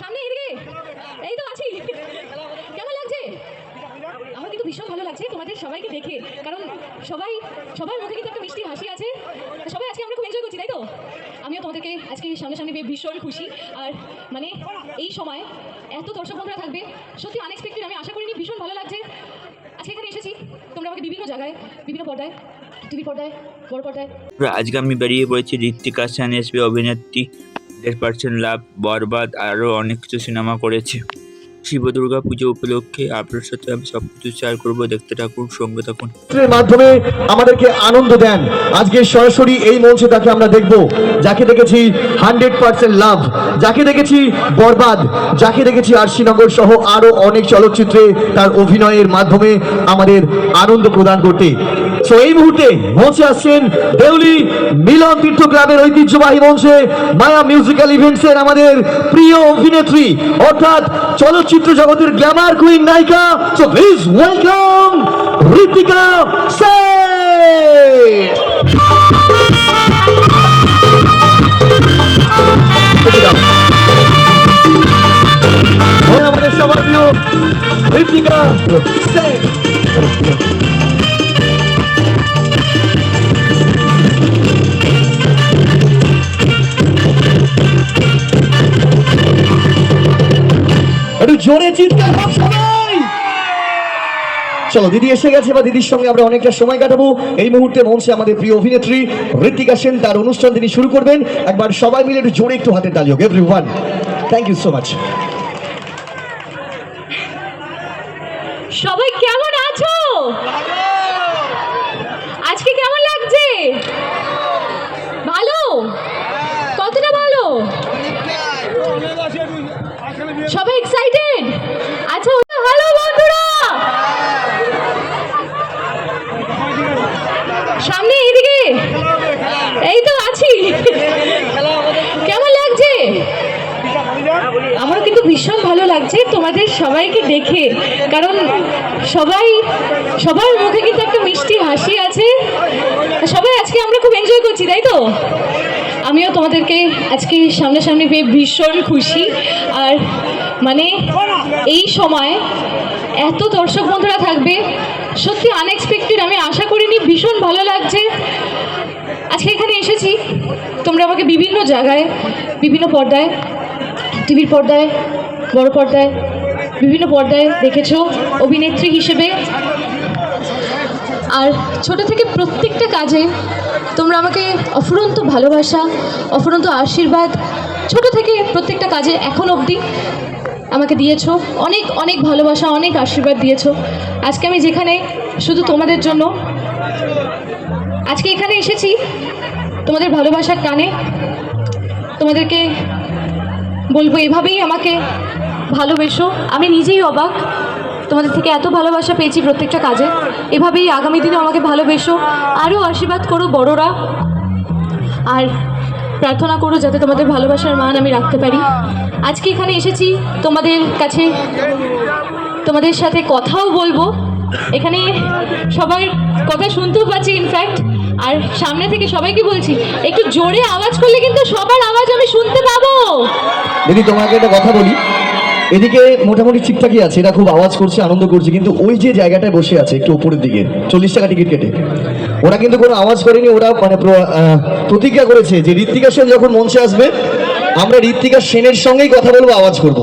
সামনে, এদিকে। এই তো আছি। কেমন লাগছে? আমার কিন্তু ভীষণ ভালো লাগছে তোমাদের সবাইকে দেখে। কারণ সবাই, সবার মুখে কিন্তু একটা মিষ্টি হাসি আছে। সবাই আজকে আমরা খুব এনজয় করছি, তাই তো? আমিও তোমাদেরকে আজকে সামনে সামনাসামনি পেয়ে ভীষণ খুশি। আর মানে এই সময় এত দর্শক বন্ধুরা থাকবে, সত্যি আনএক্সপেক্টেড আমি আশা করিনি, ভীষণ ভালো লাগছে। আজকে এখানে এসেছি। তোমরা আমাকে বিভিন্ন জায়গায়, বিভিন্ন পর্দায় টিভি পর্দায়, বড় পর্দায়। আজকে আমি বেরিয়ে পড়েছি ঋত্বিকা সেন এসবি অভিনেত্রী। হান্ড্রেড পার্সেন্ট লাভ, বরবাদ আরও অনেক কিছু সিনেমা করেছে। শিব দুর্গা পুজো উপলক্ষে আপনার সাথে আমি সব কিছু শেয়ার করব, দেখতে থাকুন, সঙ্গে থাকুন। মাধ্যমে আমাদেরকে আনন্দ দেন। আজকে সরাসরি এই মঞ্চে তাকে আমরা দেখব, যাকে দেখেছি হান্ড্রেড পার্সেন্ট লাভ, যাকে দেখেছি বরবাদ, যাকে দেখেছি আরশিনগর সহ আরও অনেক চলচ্চিত্রে তার অভিনয়ের মাধ্যমে আমাদের আনন্দ প্রদান করতে। তো এই মুহূর্তে মঞ্চে আসছেন দেউলি মিলন তীর্থ গ্রামের ঐতিহ্যবাহী মঞ্চে মায়া মিউজিক্যাল ইভেন্টস এর আমাদের প্রিয় অভিনেত্রী, অর্থাৎ চলচ্চিত্র জগতের গ্ল্যামার কুইন নায়িকা। So please welcome Ritika Sen Ritika Sen জোরে চিৎকার সবাই। চলো, দিদি এসে গেছে বা দিদির সঙ্গে আমরা অনেকটা সময় কাটাবো। এই মুহূর্তে মঞ্চে আমাদের প্রিয় অভিনেত্রী ঋতিকা সেন, তার অনুষ্ঠান তিনি শুরু করবেন। একবার সবাই মিলে একটু জোরে একটু হাতে তালি হোক everyone thank you so much সবাই কেমন আছো? আজকে কেমন লাগছে? ভালো? কতটা ভালো? সবাই এক্সাইটেড আচ্ছা হ্যালো বন্ধুরা সামনে এইদিকে এই তো আছি কেমন লাগছে আমারও কিন্তু ভীষণ ভালো তোমাদের সবাইকে দেখে, কারণ সবাই, সবার মুখে কিন্তু একটা মিষ্টি হাসি আছে। সবাই আজকে আমরা খুব এনজয় করছি, তাই তো? আমিও তোমাদেরকে আজকে সামনাসামনি পেয়ে ভীষণ খুশি। আর মানে এই সময় এত দর্শক বন্ধুরা থাকবে, সত্যি আনএক্সপেক্টেড আমি আশা করিনি, ভীষণ ভালো লাগছে। আজকে এখানে এসেছি, তোমরা আমাকে বিভিন্ন জায়গায়, বিভিন্ন পর্দায়, টিভির পর্দায় বড় পর্দায়, বিভিন্ন পর্দায় দেখেছ অভিনেত্রী হিসেবে। আর ছোট থেকে প্রত্যেকটা কাজে তোমরা আমাকে অফুরন্ত ভালোবাসা, অফুরন্ত আশীর্বাদ, ছোট থেকে প্রত্যেকটা কাজে এখন অবধি আমাকে দিয়েছ। অনেক অনেক ভালোবাসা, অনেক আশীর্বাদ দিয়েছ। আজকে আমি যেখানে, শুধু তোমাদের জন্য। আজকে এখানে এসেছি তোমাদের ভালোবাসার টানে। তোমাদেরকে বলব, এভাবেই আমাকে ভালোবেসো। আমি নিজেই অবাক। তোমাদের থেকে এত ভালোবাসা পেয়েছি প্রত্যেকটা কাজে। এভাবেই আগামী দিনে আমাকে ভালোবেসো। আরও আশীর্বাদ করো বড়রা। আর প্রার্থনা করো যাতে তোমাদের ভালোবাসার মান আমি রাখতে পারি। আজকে এখানে এসেছি। তোমাদের কাছে তোমাদের সাথে কথাও বলব। এখানে সবার কথা শুনতেও পাচ্ছি ইনফ্যাক্ট আর সামনে থেকে সবাইকে বলছি, একটু জোরে আওয়াজ করলে কিন্তু সবার আওয়াজ আমি শুনতে পাবো। দিদি তোমাকে একটা কথা বলি। এদিকে মোটামুটি ঠিকঠাকই আছে, এরা খুব আওয়াজ করছে, আনন্দ করছে, কিন্তু ওই যে জায়গাটায় বসে আছে, একটু উপরের দিকে, চল্লিশ টাকা টিকিট কেটে। ওরা কিন্তু কোনো আওয়াজ করেনি, ওরা মানে প্রতিজ্ঞা করেছে যে ঋত্বিকা সেন যখন মঞ্চে আসবে, আমরা ঋত্বিকা সেনের সঙ্গেই কথা বলব, আওয়াজ করব।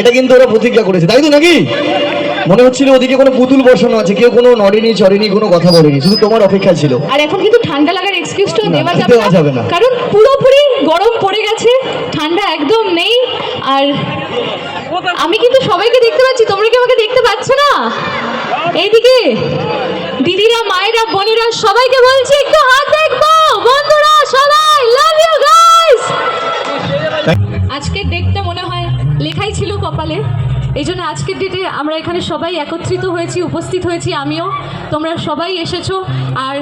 এটা কিন্তু ওরা প্রতিজ্ঞা করেছে, তাই তো নাকি? মনে হচ্ছিল ওদিকে কোনো পুতুল বসানো আছে কেউ কোনো নড়েনি চড়েনি কোনো কথা বলেনি শুধু তোমার অপেক্ষা ছিল। আর এখন কিন্তু ঠান্ডা লাগার এক্সকিউজটাও না, দেওয়া দেওয়া যাবে যাবে না। কারণ পুরোপুরি গরম পড়ে গেছে ঠান্ডা একদম নেই আর আমি কিন্তু সবাইকে দেখতে পাচ্ছি তোমরা কি আমাকে দেখতে পাচ্ছ না? এইদিকে দিদিরা মায়েরা বোনেরা সবাইকে বলছি একটু হাত দেখব বন্ধুরা। এই জন্য আজকের ডেটে আমরা এখানে সবাই একত্রিত হয়েছি উপস্থিত হয়েছি আমিও। তোমরা সবাই এসেছ। আর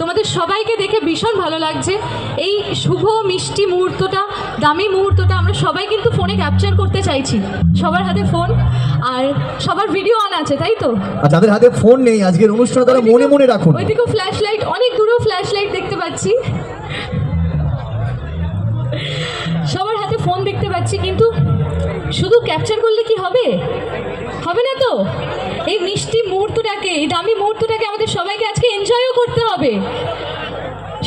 তোমাদের সবাইকে দেখে ভীষণ ভালো লাগছে। এই শুভ মিষ্টি মুহূর্তটা দামি মুহূর্তটা আমরা সবাই কিন্তু ফোনে ক্যাপচার করতে চাইছি। সবার হাতে ফোন আর সবার ভিডিও অন আছে তাই তো? যাদের হাতে ফোন নেই আজকের অনুষ্ঠান তারা মনে মনে রাখুন। ওইদিকেও ফ্ল্যাশ লাইট অনেক দূরেও ফ্ল্যাশ লাইট দেখতে পাচ্ছি। ফোন দেখতে পাচ্ছি, কিন্তু শুধু ক্যাপচার করলে কি হবে? হবে না তো? এই মিষ্টি মুহূর্তটাকে, এই দামি মুহূর্তটাকে আমাদের সবাইকে আজকে এনজয়ও করতে হবে।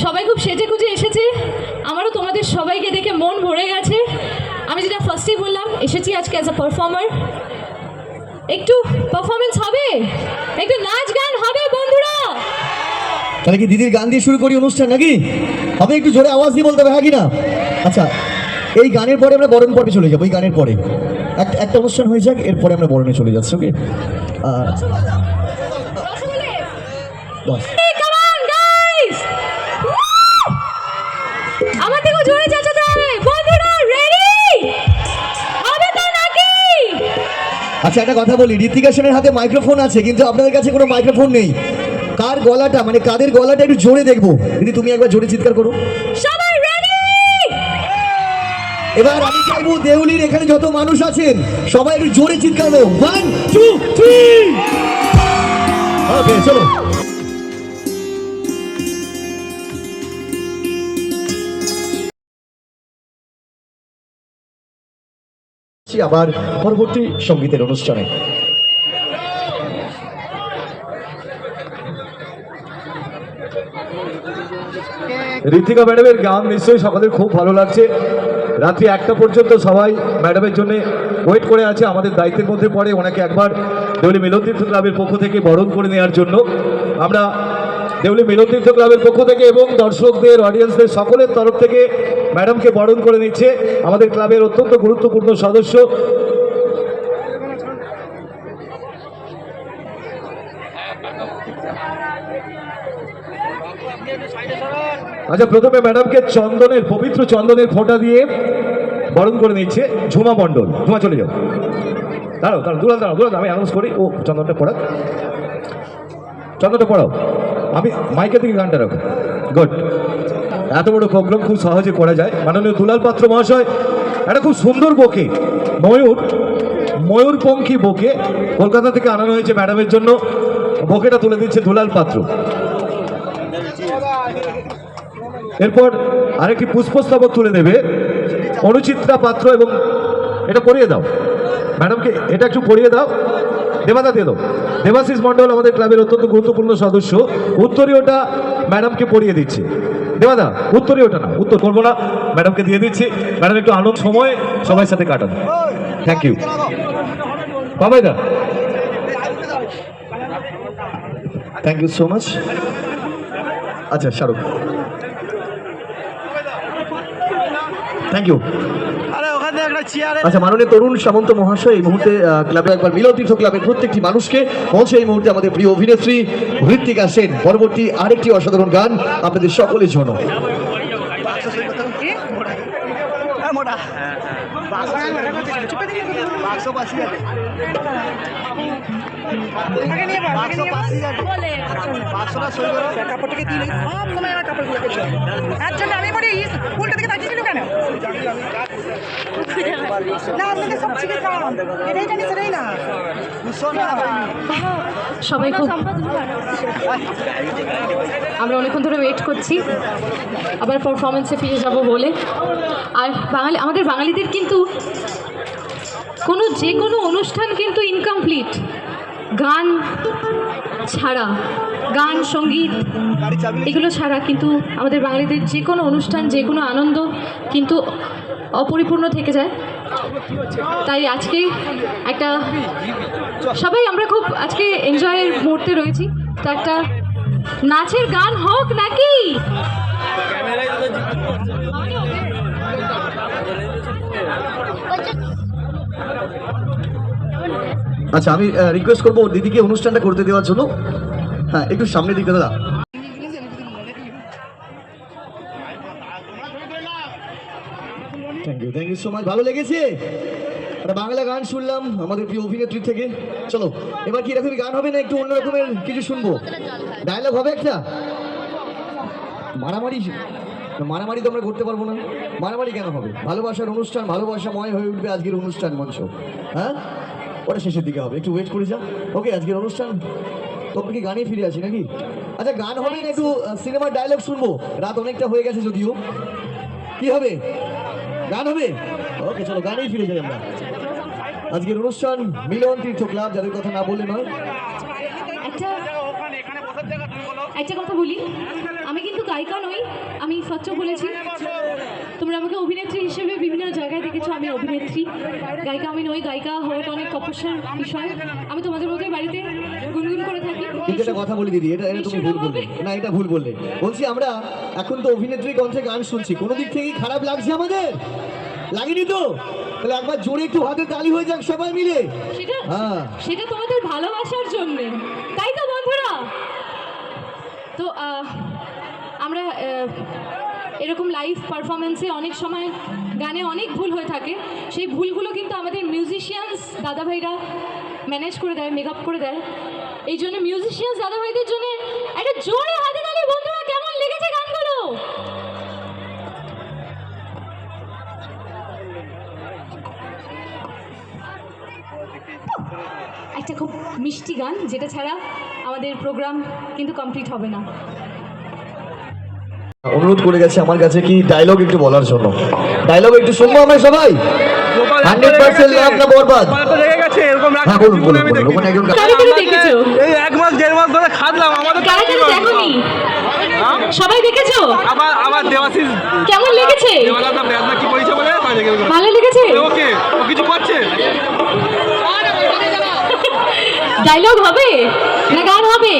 সবাই খুব সেজে গুজে এসেছে। আমারও তোমাদের সবাইকে দেখে মন ভরে গেছে। আমি যেটা ফার্স্টেই বললাম, এসেছি আজকে অ্যাজ আ পারফর্মার একটু পারফরমেন্স হবে? একটু নাচ গান হবে, বন্ধুরা? তাহলে কি দিদির গান দিয়ে শুরু করি অনুষ্ঠান নাকি? হবে একটু জোরে আওয়াজ দিয়ে বলতে হবে হ্যাঁ না? আচ্ছা এই গানের পরে আমরা বরণ পর্বে চলে যাব এই গানের পরে। একটা একটা অনুষ্ঠান হয়ে যাক এরপরে আমরা বরণে চলে যাচ্ছি ওকে? আচ্ছা একটা কথা বলি ঋতিকা সেনের হাতে মাইক্রোফোন আছে কিন্তু আপনাদের কাছে কোনো মাইক্রোফোন নেই। কার গলাটা মানে কাদের গলাটা একটু জোরে দেখব? দিদি তুমি একবার জোরে চিৎকার করো। সবাই এবার আমি চাইব দেউলির এখানে যত মানুষ আছেন, সবাই একটু জোরে চিৎকার দেবো ওয়ান টু থ্রি চলো। আবার পরবর্তী সঙ্গীতের অনুষ্ঠানে। ঋতিকা ম্যাডামের গান নিশ্চয়ই সকলের খুব ভালো লাগছে। রাত্রি একটা পর্যন্ত সবাই ম্যাডামের জন্য ওয়েট করে আছে, আমাদের দায়িত্বের মধ্যে পড়ে ওনাকে একবার দেউলি মিলনতীর্থ ক্লাবের পক্ষ থেকে বরণ করে নেওয়ার জন্য। আমরা দেউলি মিলনতীর্থ ক্লাবের পক্ষ থেকে এবং দর্শকদের অডিয়েন্সদের সকলের তরফ থেকে ম্যাডামকে বরণ করে নিচ্ছে। আমাদের ক্লাবের অত্যন্ত গুরুত্বপূর্ণ সদস্য আচ্ছা প্রথমে ম্যাডামকে চন্দনের, পবিত্র চন্দনের ফোঁটা দিয়ে বরণ করে নিচ্ছে ঝুমা মণ্ডল। ঝুমা, চলে যাও। দাঁড়াও দাঁড়াও দূরাল দাঁড়াও দূরাল আমি অ্যানাউন্স করি। ও, চন্দনটা পড়া চন্দনটা পড়াও। আমি মাইকের দিকে গানটা রাখো। গুড এত বড় প্রোগ্রাম খুব সহজে করা যায়। মাননীয় দুলাল পাত্র মহাশয়, একটা খুব সুন্দর বকে। ময়ূর, ময়ূরপঙ্খী বকে। কলকাতা থেকে আনানো হয়েছে ম্যাডামের জন্য। বকেটা তুলে দিচ্ছে দুলাল পাত্র। এরপর আরেকটি পুষ্পস্তবক তুলে দেবে অনুচিত্রা পাত্র এবং এটা পরিয়ে দাও। ম্যাডামকে এটা একটু পরিয়ে দাও। দেবাদা দিয়ে দাও। দেবাশিস মণ্ডল আমাদের ক্লাবের অত্যন্ত গুরুত্বপূর্ণ সদস্য। উত্তরীয়টা ম্যাডামকে পরিয়ে দিচ্ছে। দেবাদা, উত্তরীয়টা না উত্তর করব না। ম্যাডামকে দিয়ে দিচ্ছি। ম্যাডাম, একটু আনন্দ, সময় সবার সাথে কাটান। থ্যাংক ইউ বাবাই দা থ্যাংক ইউ সো মাচ আচ্ছা শাহরুখ। থ্যাংক ইউ আচ্ছা মাননীয় তরুণ সামন্ত মহাশয় এই মুহূর্তে ক্লাবে একবার মিলন তীর্থ ক্লাবের প্রত্যেকটি মানুষকে মঞ্চে এই মুহূর্তে আমাদের প্রিয় অভিনেত্রী ঋত্বিকা সেন। পরবর্তী আরেকটি অসাধারণ গান আপনাদের সকলের জন্য। কাপড়টাকে দিয়ে সব সময় আমার কাপড়গুলোকে ছিল তার জন্য আমি বলি উল্টো দিকে তাকিয়েছিল কেন? না আপনাকে সব শিখে খাওয়াম এটাই জানি সেটাই না। সবাই খুব আমরা অনেকক্ষণ ধরে ওয়েট করছি। আবার পারফরমেন্সে ফিরে যাব বলে। আর বাঙালি আমাদের বাঙালিদের কিন্তু কোনো যে কোনো অনুষ্ঠান কিন্তু ইনকমপ্লিট গান ছাড়া, গান, সংগীত, এগুলো ছাড়া কিন্তু আমাদের বাঙালিদের যে কোনো অনুষ্ঠান, যে কোনো আনন্দ কিন্তু অপরিপূর্ণ থেকে যায়। তাই আজকে একটা সবাই আমরা খুব আজকে এনজয়ের মুহূর্তে রয়েছি। তো একটা নাচের গান হোক নাকি? আচ্ছা আমি রিকোয়েস্ট করব দিদিকে অনুষ্ঠানটা করতে দেওয়ার জন্য। হ্যাঁ একটু সামনে দিকে, দাদা। Thank you thank you so much ভালো লেগেছে? একটা বাংলা গান শুনলাম, আমাদের প্রিয় অভিনেত্রী থেকে। চলো, এবার কি এরকমই গান হবে না একটু অন্য রকমের কিছু শুনব? ডায়লগ হবে একটা? মারামারি? মারামারি তো আমরা করতে পারব না। মারামারি কেন হবে? ভালোবাসার অনুষ্ঠান, ভালোবাসাময় হয়ে উঠবে আজকের অনুষ্ঠান মঞ্চ। হ্যাঁ? ওটা শেষের দিকে হবে। একটু ওয়েট করে যা ওকে আজকের অনুষ্ঠান, তোমরা কি গানে ফিরে আসি নাকি? আচ্ছা গান হবে না, একটু সিনেমার ডায়লগ শুনব। রাত অনেকটা হয়ে গেছে যদিও। কি হবে? গান হবে? ওকে চলো, গানেই ফিরে যাই আমরা। আজকের অনুষ্ঠান, মিলন তীর্থ ক্লাব যাদের কথা না বললে নয়। একটা কথা বলি। আমি কিন্তু গায়িকা নই, আমি সচ্চ বলেছি। তোমরা আমাকে অভিনেত্রী হিসেবে বিভিন্ন জায়গায় দেখেছ আমি অভিনেত্রী। গায়িকা আমি নই গায়িকা হওয়াটা অনেক তপস্যার বিষয়। আমি তোমাদের মতোই বাড়িতে গুনগুন করে থাকি। কিন্তু একটা কথা বলি দিদি এটা এটা তুমি ভুল বললে। না এটা ভুল বললে। বলছি আমরা এখন তো অভিনেত্রী কণ্ঠে গান শুনছি। কোনো দিক থেকেই খারাপ লাগছে আমাদের? লাগেনি তো? তাহলে একবার জোরে একটু হাতে তালি হয়ে যাক সবাই মিলে। সেটা হ্যাঁ। সেটা তোমাদের ভালোবাসার জন্য। তাই তো বন্ধুরা? তো আমরা এরকম লাইভ পারফরমেন্সে অনেক সময় গানে অনেক ভুল হয়ে থাকে। সেই ভুলগুলো কিন্তু আমাদের মিউজিশিয়ানস দাদাভাইরা ম্যানেজ করে দেয় মেকআপ করে দেয়। এই জন্য মিউজিশিয়ানস দাদাভাইদের জন্য একটা জোরে হাতে তালি, বন্ধুরা, কেমন লেগেছে গানগুলো? একটা খুব মিষ্টি গান, যেটা ছাড়া আমাদের প্রোগ্রাম কিন্তু কমপ্লিট হবে না। অনুরোধ করে গেছে আমার কাছে কি ডায়লগ একটু বলার জন্য ডায়লগ একটু শুনব আমরা সবাই হান্ড্রেড পার্সেন্ট লাভ না বরবাদ হ্যাঁ বলুন বলুন বলুন ওখানে একজন এই এক মাস দেড় মাস ধরে খাদলাম আমাদের সবাই দেখেছ আবার আবার দেওয়াশিস কেমন লেগেছে কি বলে বাইরে ভালো লেগেছে ওকে ও কিছু করছে ডায়লগ হবে না গান হবে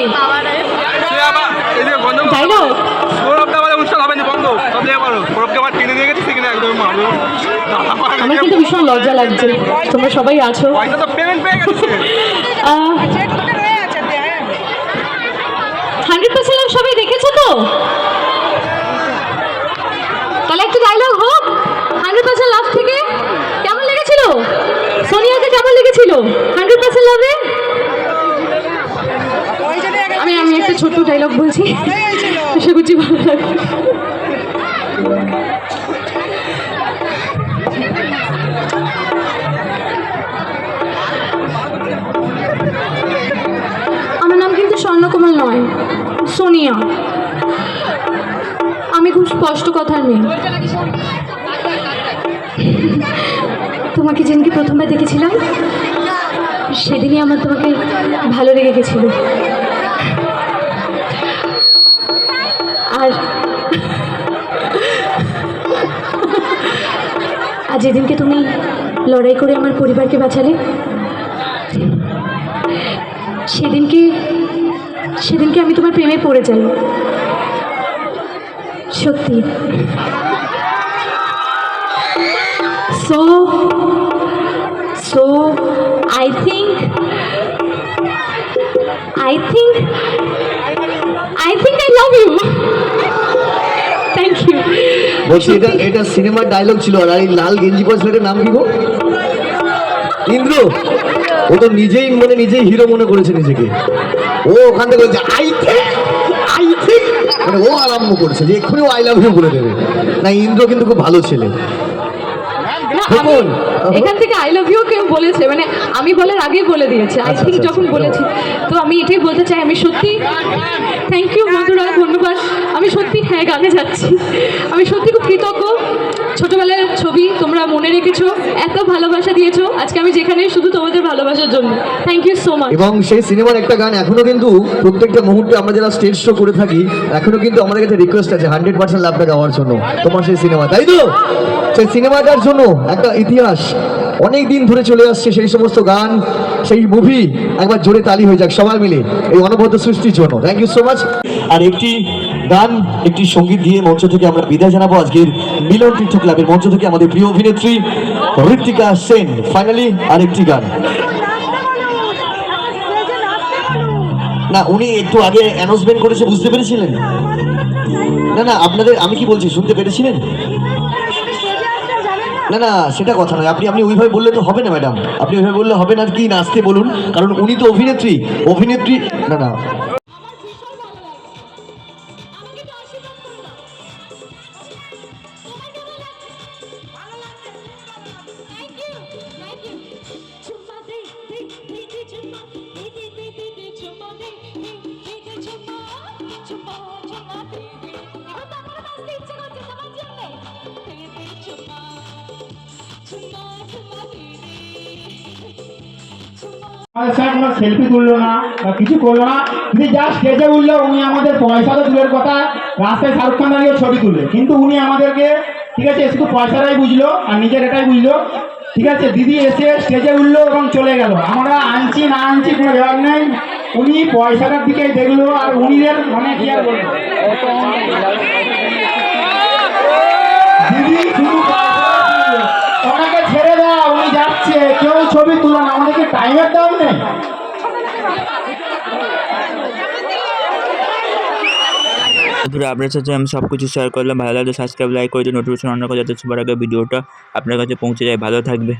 ডায়লগ টেনে গেছে সেখানে একদম আমার কিন্তু ভীষণ লজ্জা লাগছে। তোমরা সবাই আছো। পয়সা তো পেমেন্ট পেয়ে গেছে। চেকটা রয়ে আছে হ্যাঁ হান্ড্রেড পার্সেন্ট সবাই দেখেছ তো? তাহলে একটু ডায়লগ হোক। হান্ড্রেড পার্সেন্ট লাভ থেকে কেমন লেগেছিল? সোনিয়াকে কেমন লেগেছিল? হান্ড্রেড পার্সেন্ট লাভে আমি আমি একটা ছোট্ট ডায়লগ বলছি। আশা করছি ভালো লাগবে সোনিয়া। আমি খুব স্পষ্ট কথার মেয়ে। তোমাকে যেদিনকে প্রথমবার দেখেছিলাম, সেদিনই আমার তোমাকে ভালো লেগে গেছিল। আর আর যেদিনকে তুমি লড়াই করে আমার পরিবারকে বাঁচালে, সেদিনকে সেদিনকে আমি তোমার প্রেমে পড়ে যাই। সত্যি। So so I think I think I think I love you thank you বলছি, এটা এটা সিনেমার ডায়লগ ছিল, আর এই লাল গেঞ্জি পরা নাম কি গো? ইন্দ্র। ও তো নিজেই মানে নিজেই হিরো মনে করেছে নিজেকে। ও ওখান থেকে বলছে আই থিঙ্ক আই থিঙ্ক মানে ও আরম্ভ করছে যে এক্ষুনি আই লাভ ইউ বলে দেবে। না ইন্দ্র কিন্তু খুব ভালো ছেলে। খোকন। এখান থেকে আই লাভ ইউ কেউ বলেছে মানে আমি বলার আগেই বলে দিয়েছে আই আচ্ছা, থিঙ্ক আচ্ছা, যখন আচ্ছা। বলেছি। তো আমি এটাই বলতে চাই আমি সত্যি থ্যাংক ইউ বন্ধুরা ধন্যবাদ আমি সত্যি হ্যাঁ গানে যাচ্ছি। আমি সত্যি খুব কৃতজ্ঞ। ছোটবেলার ছবি তোমরা মনে রেখেছো এত ভালোবাসা দিয়েছ। আজকে আমি যেখানে শুধু তোমাদের ভালোবাসার জন্য। থ্যাংক ইউ সো মাচ এবং সেই সিনেমার একটা গান এখনও কিন্তু প্রত্যেকটা মুহূর্তে আমরা যারা স্টেজ শো করে থাকি এখনও কিন্তু আমাদের কাছে রিকোয়েস্ট আছে হান্ড্রেড পার্সেন্ট লাভটা গাওয়ার জন্য। তোমার সেই সিনেমা তাই তো? সেই সিনেমাটার জন্য একটা ইতিহাস। অনেক দিন ধরে চলে আসছে সেই সমস্ত গান, সেই মুভি একবার জোরে তালি হয়ে যাক, সবাই মিলে এই অনবদ্য সৃষ্টির জন্য। থ্যাংক ইউ সো মাচ আর একটি গান, একটি সংগীত দিয়ে মঞ্চ থেকে আমরা বিদায় জানাব আজকের মিলন তীর্থ ক্লাবের মঞ্চ থেকে আমাদের প্রিয় অভিনেত্রী ঋত্বিকা সেন। ফাইনালি আরেকটি গান। না, উনি একটু আগে অ্যানাউন্সমেন্ট করেছে, বুঝতে পেরেছিলেন? না না, আপনাদের, আমি কি বলছি, শুনতে পেরেছিলেন? না না, সেটা কথা নয়। আপনি আপনি ওইভাবে বললে তো হবে না, ম্যাডাম। আপনি ওইভাবে বললে হবে না, কি নাচতে বলুন। কারণ উনি তো অভিনেত্রী। অভিনেত্রী, না না। Thank you. আমাদের কোনো সেলফি তুললো না কিছু করল না। রাস্তায় ছবি কিন্তু উনি পয়সাটাই বুঝলো নিজের দিদি এসে স্টেজে উঠল এবং চলে গেল। আমরা আনছি, না আনছি, কোনো ব্যাপার নেই। উনি পয়সাটার দিকেই দেখল আর উনিদের মানে কি আর দিদি, শুধু ওনাকে ছেড়ে দাও, উনি যাচ্ছে। কেউ ছবি তোলা না, আমাদেরকে টাইমের দাম নেই। বন্ধুরা, আপনার সাথে আমি সব কিছু শেয়ার করলাম। ভালো লাগলে সাবস্ক্রাইব লাইক করে দিন। নোটিফিকেশন অন করে যাতে সবার আগে ভিডিওটা আপনার কাছে পৌঁছে যায়। ভালো থাকবে।